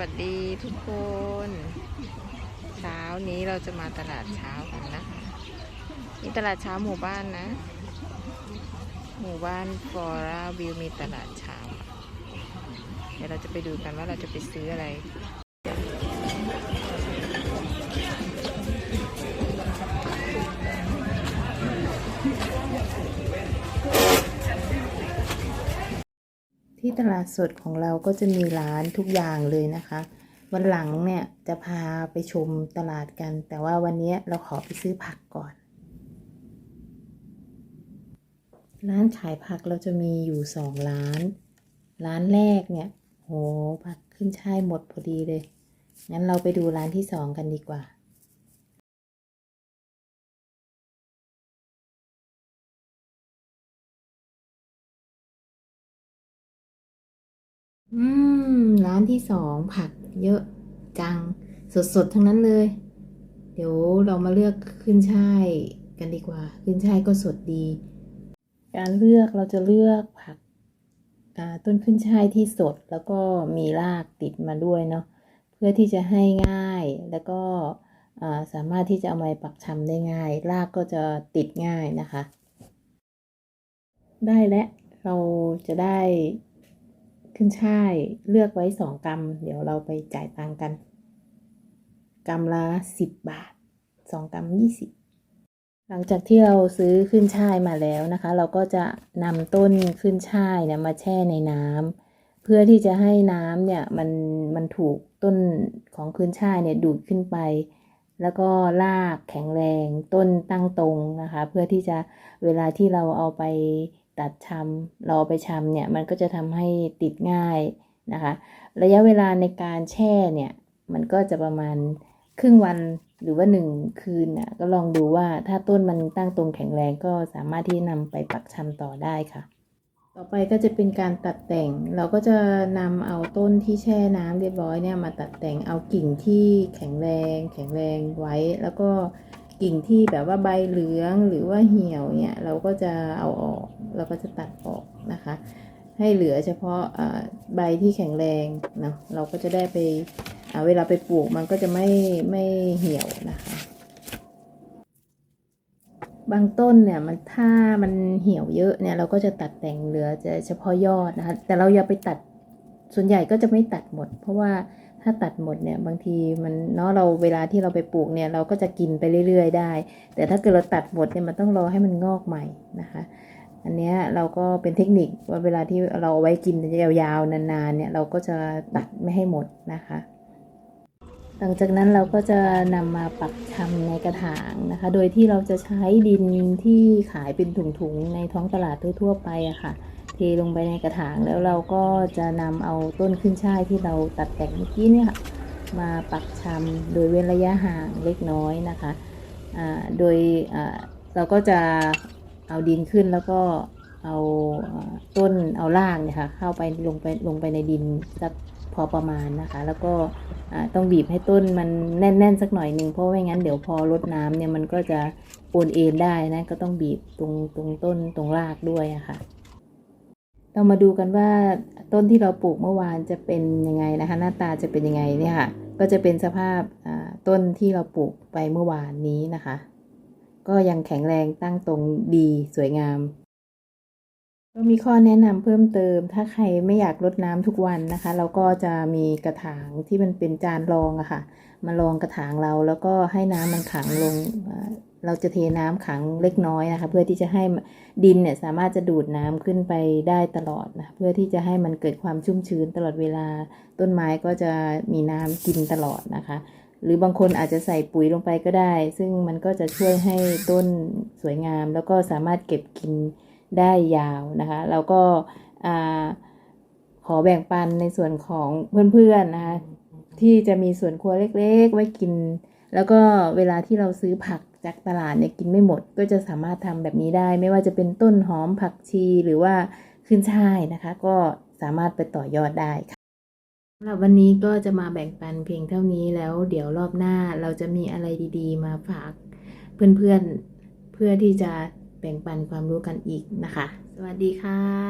วัสดีทุกคน เช้านี้เราจะมาตลาดเช้ากันนะคะนี่ตลาดเช้าหมู่บ้านนะ หมู่บ้านฟอร่าวิวมีตลาดเช้า เดี๋ยวเราจะไปดูกันว่าเราจะไปซื้ออะไร ที่ตลาดสดของเราก็จะมีร้านทุกอย่างเลยนะคะ วันหลังเนี่ยจะพาไปชมตลาดกัน แต่ว่าวันนี้เราขอไปซื้อผักก่อน ร้านขายผักเราจะมีอยู่สองร้าน ร้านแรกเนี่ยโหผักขึ้นช่ายหมดพอดีเลย งั้นเราไปดูร้านที่สองกันดีกว่า อืม ร้านที่สองผักเยอะจัง สดๆ ทั้งนั้นเลย เดี๋ยวเรามาเลือกขึ้นช่ายกันดีกว่า ขึ้นช่ายก็สดดี การเลือกเราจะเลือกผักต้นขึ้นช่ายที่สดแล้วก็มีรากติดมาด้วยเนาะเพื่อที่จะให้ง่ายแล้วก็สามารถที่จะเอามาปักชำได้ง่าย รากก็จะติดง่ายนะคะ ได้แล้วเราจะได้ ขึ้นช่ายเลือกไว้สองกรัม เดี๋ยวเราไปจ่ายตังกัน กรัมละสิบบาทสองกรัมยี่สิบหลังจากที่เราซื้อขึ้นช่ายมาแล้วนะคะ เราก็จะนำต้นขึ้นช่ายเนี่ยมาแช่ในน้ำเพื่อที่จะให้น้ำเนี่ยมันมันถูกต้นของขึ้นช่ายเนี่ยดูดขึ้นไป แล้วก็รากแข็งแรงต้นตั้งตรงนะคะ เพื่อที่จะเวลาที่เราเอาไป ตัดชำรอไปชำเนี่ยมันก็จะทำให้ติดง่ายนะคะ ระยะเวลาในการแช่เนี่ยมันก็จะประมาณครึ่งวันหรือว่าหนึ่งคืนน่ะก็ลองดูว่าถ้าต้นมันตั้งตรงแข็งแรงก็สามารถที่นำไปปักชำต่อได้ค่ะ ต่อไปก็จะเป็นการตัดแต่ง เราก็จะนำเอาต้นที่แช่น้ำเรียบร้อยเนี่ยมาตัดแต่งเอากิ่งที่แข็งแรง แข็งแรงไว้ แล้วก็ กิ่งที่แบบว่าใบเหลืองหรือว่าเหี่ยวเนี่ยเราก็จะเอาออกเราก็จะตัดออกนะคะ ให้เหลือเฉพาะใบที่แข็งแรงเนาะเราก็จะได้ไปเวลาไปปลูกมันก็จะไม่ไม่เหี่ยวนะคะ บางต้นเนี่ยมันถ้ามันเหี่ยวเยอะเนี่ยเราก็จะตัดแต่งเหลือจะเฉพาะยอดนะคะ แต่เราอย่าไปตัด ส่วนใหญ่ก็จะไม่ตัดหมด เพราะว่าถ้าตัดหมดเนี่ยบางทีมันเนาะเราเวลาที่เราไปปลูกเนี่ยเราก็จะกินไปเรื่อย ๆ ได้ แต่ถ้าเกิดเราตัดหมดเนี่ยมันต้องรอให้มันงอกใหม่นะคะอันเนี้ยเราก็เป็นเทคนิคว่าเวลาที่เราเอาไว้กินยาวๆนานๆเนี่ยเราก็จะตัดไม่ให้หมดนะคะ หลังจากนั้นเราก็จะนำมาปักชำในกระถางนะคะ โดยที่เราจะใช้ดินที่ขายเป็นถุงๆในท้องตลาดทั่วๆไปอะค่ะ เทลงไปในกระถางแล้วเราก็จะนำเอาต้นขึ้นช่ายที่เราตัดแต่งเมื่อกี้เนี่ยค่ะมาปักชำโดยเว้นระยะห่างเล็กน้อยนะคะโดยเราก็จะเอาดินขึ้นแล้วก็เอาอต้นเอารากเนี่ยค่ะเข้าไปลงไปลงไปในดินสักพอประมาณนะคะ แล้วก็ต้องบีบให้ต้นมันแน่นๆสักหน่อยหนึ่งเพราะไม่งั้นเดี๋ยวพอรดน้ำเนี่ยมันก็จะโอนเอ็นได้นะก็ต้องบีบตรงตรงต้นตรงรากด้วยะค่ะ เรามาดูกันว่าต้นที่เราปลูกเมื่อวานจะเป็นยังไงนะคะ หน้าตาจะเป็นยังไงเนี่ยค่ะ ก็จะเป็นสภาพต้นที่เราปลูกไปเมื่อวานนี้นะคะ ก็ยังแข็งแรงตั้งตรงดีสวยงาม ก็มีข้อแนะนำเพิ่มเติม ถ้าใครไม่อยากรดน้ำทุกวันนะคะ เราก็จะมีกระถางที่มันเป็นจานรองอะค่ะ มารองกระถางเราแล้วก็ให้น้ำมันขังลงอ่าเราจะเทน้ำขังเล็กน้อยนะคะ เพื่อที่จะให้ดินเนี่ยสามารถจะดูดน้ำขึ้นไปได้ตลอดนะเพื่อที่จะให้มันเกิดความชุ่มชื้นตลอดเวลา ต้นไม้ก็จะมีน้ำกินตลอดนะคะ หรือบางคนอาจจะใส่ปุ๋ยลงไปก็ได้ ซึ่งมันก็จะช่วยให้ต้นสวยงาม แล้วก็สามารถเก็บกิน ได้ยาวนะคะแล้วก็ขอแบ่งปันในส่วนของเพื่อนๆนะคะที่จะมีสวนครัวเล็กๆ ไว้กิน แล้วก็เวลาที่เราซื้อผักจากตลาดเนี่ยกินไม่หมด ก็จะสามารถทำแบบนี้ได้ ไม่ว่าจะเป็นต้นหอมผักชีหรือว่าขึ้นช่ายนะคะ ก็สามารถไปต่อยอดได้ค่ะสำหรับวันนี้ก็จะมาแบ่งปันเพียงเท่านี้แล้วเดี๋ยวรอบหน้าเราจะมีอะไรดีๆ มาฝากเพื่อนๆเพื่อที่จะ แบ่งปันความรู้กันอีกนะคะ สวัสดีค่ะ